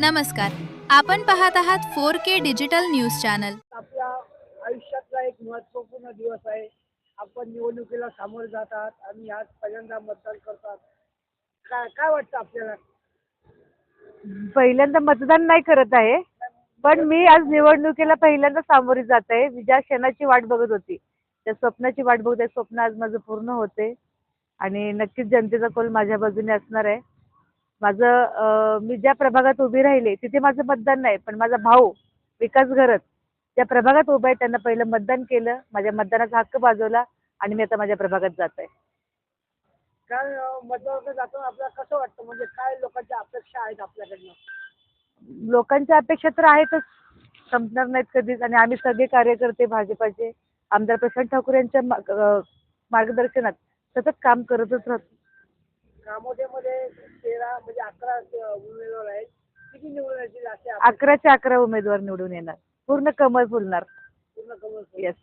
नमस्कार. आपण पाहत आहात four K digital news channel. आपल्या आयुष्यातला एक महत्त्वपूर्ण दिवस आहे. आपण निवडणुकीला सामोरे जात आहात आणि आज पहिल्यांदा मतदान करतात. काय काय वाटतं आपल्याला? पहिल्यांदा मतदान नाही करत आहे पण मी आज निवडणुकीला पहिल्यांदा सामोरी जात आहे. मी ज्या क्षणाची वाट बघत होती. त्या स्वप्नाची वाट बघत आहे. स्वप्न आज माझं पूर्ण होते. आणि नक्कीच जनतेचा कौल माझ्या बाजूने असणार आहे. माझं अं, मी ज्या प्रभागात उभी राहिले तिथे माझं मतदान नाही पण माझा भाऊ विकास घरत ज्या प्रभागात उभा आहे त्यांना पहिलं मतदान केलं माझ्या मतदानाचा हक्क बाजवला आणि मी आता माझ्या प्रभागात जात आहे. काय जाताना आपल्याला कसं वाटतं? म्हणजे काय लोकांच्या अपेक्षा आहेत आपल्याकडनं? लोकांच्या अपेक्षा तर आहेतच संपणार नाहीत कधीच आणि आम्ही सगळे कार्यकर्ते भाजपाचे आमदार प्रशांत ठाकूर यांच्या मार्गदर्शनात सतत काम करतच राहतो. कामोद्यामध्ये तेरा म्हणजे अकरा उमेदवार आहेत. किती निवडून येतील असे अकराचे अकरा उमेदवार निवडून येणार. पूर्ण कमळ फुलणार. पूर्ण कमल येस